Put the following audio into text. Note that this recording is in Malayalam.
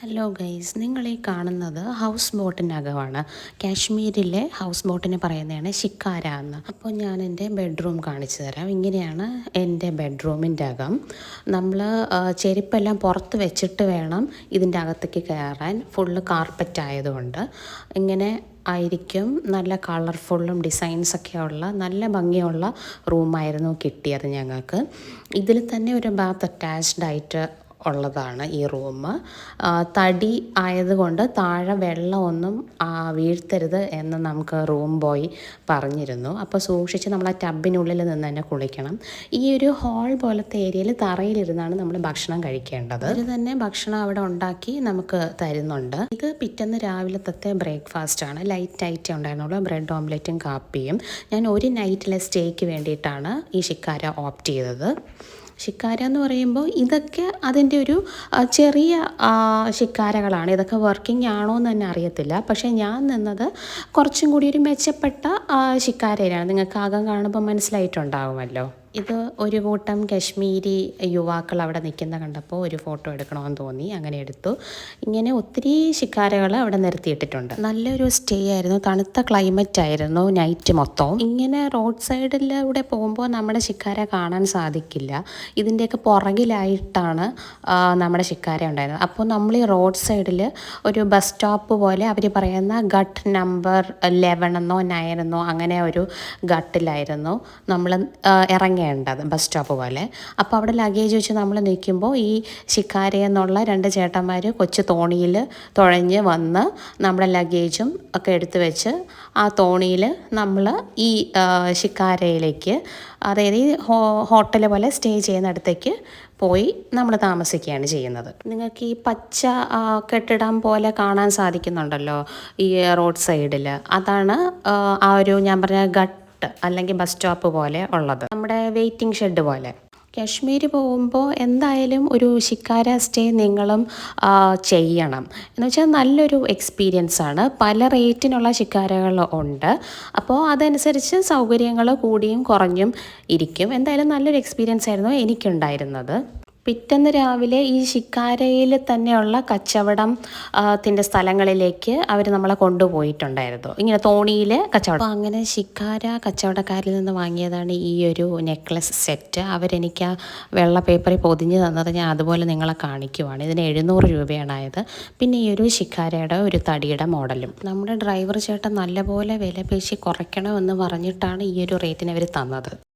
ഹലോ ഗൈസ് നിങ്ങൾ ഈ കാണുന്നത് ഹൗസ് ബോട്ടിനകമാണ് കാശ്മീരിലെ ഹൗസ് ബോട്ടിനെ പറയുന്നതാണ് ഷിക്കാര എന്ന്. അപ്പോൾ ഞാൻ എന്റെ ബെഡ്റൂം കാണിച്ചു തരാം. ഇങ്ങനെയാണ് എന്റെ ബെഡ്റൂമിന്റെ അകം. നമ്മൾ ചെരുപ്പെല്ലാം പുറത്ത് വെച്ചിട്ട് വേണം ഇതിന്റെ അകത്തേക്ക് കയറാൻ. ഫുള്ള് കാർപ്പറ്റ് ആയതുകൊണ്ട്. ഇങ്ങനെ ആയിരിക്കും. നല്ല കളർഫുള്ളും ഡിസൈൻസൊക്കെ ഉള്ള നല്ല ഭംഗിയുള്ള റൂമായിരുന്നു കിട്ടിയത് ഞങ്ങൾക്ക്. ഇതിൽ തന്നെ ഒരു ബാത്ത് അറ്റാച്ച്ഡ് ആയിട്ട് ഉള്ളതാണ് ഈ റൂം. തടി ആയതുകൊണ്ട് താഴെ വെള്ളമൊന്നും വീഴ്ത്തരുത് എന്ന് നമുക്ക് റൂം ബോയ് പറഞ്ഞിരുന്നു. അപ്പോൾ സൂക്ഷിച്ച് നമ്മൾ ആ ടബിനുള്ളിൽ നിന്ന് തന്നെ കുളിക്കണം. ഈ ഒരു ഹോൾ പോലത്തെ ഏരിയയിൽ തറയിലിരുന്നാണ് നമ്മൾ ഭക്ഷണം കഴിക്കേണ്ടത്. ഇത് തന്നെ ഭക്ഷണം അവിടെ ഉണ്ടാക്കി നമുക്ക് തരുന്നുണ്ട്. ഇത് പിറ്റേന്ന് രാവിലത്തെ ബ്രേക്ക്ഫാസ്റ്റ് ആണ്. ലൈറ്റ് ആയിട്ടേ ഉണ്ടായിരുന്നുള്ളൂ. ബ്രെഡ് ഓംലെറ്റും കാപ്പിയും. ഞാൻ ഒരു നൈറ്റിലെ സ്റ്റേക്ക് വേണ്ടിയിട്ടാണ് ഈ ഷിക്കാര ഓപ്റ്റ് ചെയ്തത്. ഷിക്കാര എന്ന് പറയുമ്പോൾ ഇതൊക്കെ അതിന്റെ ഒരു ചെറിയ ശിക്കാരകളാണ്. ഇതൊക്കെ വർക്കിംഗ് ആണോ എന്ന് തന്നെ അറിയത്തില്ല. പക്ഷേ ഞാൻ നിന്നത് കുറച്ചും കൂടി ഒരു മെച്ചപ്പെട്ട ശിക്കാരയിലാണ്. നിങ്ങൾക്ക് ആകം കാണുമ്പോൾ മനസ്സിലായിട്ടുണ്ടാകുമല്ലോ ഇത് ഒരു കൂട്ടം കശ്മീരി യുവാക്കൾ അവിടെ നിൽക്കുന്ന കണ്ടപ്പോൾ ഒരു ഫോട്ടോ എടുക്കണമെന്ന് തോന്നി അങ്ങനെ എടുത്തു. ഇങ്ങനെ ഒത്തിരി ശിക്കാരകൾ അവിടെ നിർത്തിയിട്ടിട്ടുണ്ട്. നല്ലൊരു സ്റ്റേ ആയിരുന്നു തണുത്ത ക്ലൈമറ്റ് ആയിരുന്നു നൈറ്റ് മൊത്തവും ഇങ്ങനെ റോഡ് സൈഡിലൂടെ പോകുമ്പോൾ നമ്മുടെ ശിക്കാര കാണാൻ സാധിക്കില്ല. ഇതിന്റെയൊക്കെ പുറകിലായിട്ടാണ് നമ്മുടെ ശിക്കാര ഉണ്ടായിരുന്നത്. അപ്പോൾ നമ്മൾ ഈ റോഡ് സൈഡിൽ ഒരു ബസ് സ്റ്റോപ്പ് പോലെ അവർ പറയുന്ന ഗട്ട് നമ്പർ ലെവൻ എന്നോ നയൻ എന്നോ അങ്ങനെ ഒരു ഗട്ടിലായിരുന്നു നമ്മൾ ഇറങ്ങേണ്ടത് ബസ് സ്റ്റോപ്പ് പോലെ. അപ്പോൾ അവിടെ ലഗേജ് വെച്ച് നമ്മൾ നിൽക്കുമ്പോൾ ഈ ശിക്കാരി എന്നുള്ള രണ്ട് ചേട്ടന്മാർ കൊച്ചു തോണിയിൽ തുഴഞ്ഞ് വന്ന് നമ്മുടെ ലഗേജും ഒക്കെ എടുത്ത് വെച്ച് ആ തോണിയിൽ നമ്മൾ ഈ ശിക്കാരയിലേക്ക് അതായത് ഈ ഹോ ഹോട്ടൽ പോലെ സ്റ്റേ ചെയ്യുന്നിടത്തേക്ക് പോയി നമ്മൾ താമസിക്കുകയാണ് ചെയ്യുന്നത്. നിങ്ങൾക്ക് ഈ പച്ച കെട്ടിടം പോലെ കാണാൻ സാധിക്കുന്നുണ്ടല്ലോ ഈ റോഡ് സൈഡിൽ അതാണ് ആ ഒരു ഞാൻ പറഞ്ഞ ഗട്ട് അല്ലെങ്കിൽ ബസ് സ്റ്റോപ്പ് പോലെ ഉള്ളത്. നമ്മുടെ വെയിറ്റിംഗ് ഷെഡ് പോലെ. കാശ്മീർ പോകുമ്പോൾ എന്തായാലും ഒരു ശിക്കാര സ്റ്റേ നിങ്ങളും ചെയ്യണം. എന്ന് വെച്ചാൽ നല്ലൊരു എക്സ്പീരിയൻസ് ആണ്. പല റേറ്റിനുള്ള ശിക്കാരകൾ ഉണ്ട്. അപ്പോൾ അതനുസരിച്ച് സൗകര്യങ്ങൾ കൂടിയും കുറഞ്ഞും ഇരിക്കും. എന്തായാലും നല്ലൊരു എക്സ്പീരിയൻസ് ആയിരുന്നു എനിക്കുണ്ടായിരുന്നത്. പിറ്റേന്ന് രാവിലെ ഈ ശിക്കാരയിൽ തന്നെയുള്ള കച്ചവടം ത്തിന്റെ സ്ഥലങ്ങളിലേക്ക് അവർ നമ്മളെ കൊണ്ടുപോയിട്ടുണ്ടായിരുന്നു. ഇങ്ങനെ തോണിയിൽ കച്ചവടം. അപ്പോൾ അങ്ങനെ ശിക്കാര കച്ചവടക്കാരിൽ നിന്ന് വാങ്ങിയതാണ് ഈ ഒരു നെക്ലസ് സെറ്റ്. അവരെനിക്ക് ആ വെള്ള പേപ്പറിൽ പൊതിഞ്ഞ് തന്നത് ഞാൻ അതുപോലെ നിങ്ങളെ കാണിക്കുവാണ്. ഇതിന് എഴുന്നൂറ് രൂപയാണായത് പിന്നെ ഈ ഒരു ശിക്കാരയുടെ ഒരു തടിയുടെ മോഡലും. നമ്മുടെ ഡ്രൈവർ ചേട്ടൻ നല്ലപോലെ വില പേശി കുറയ്ക്കണമെന്ന് പറഞ്ഞിട്ടാണ് ഈ ഒരു റേറ്റിന് അവർ തന്നത്.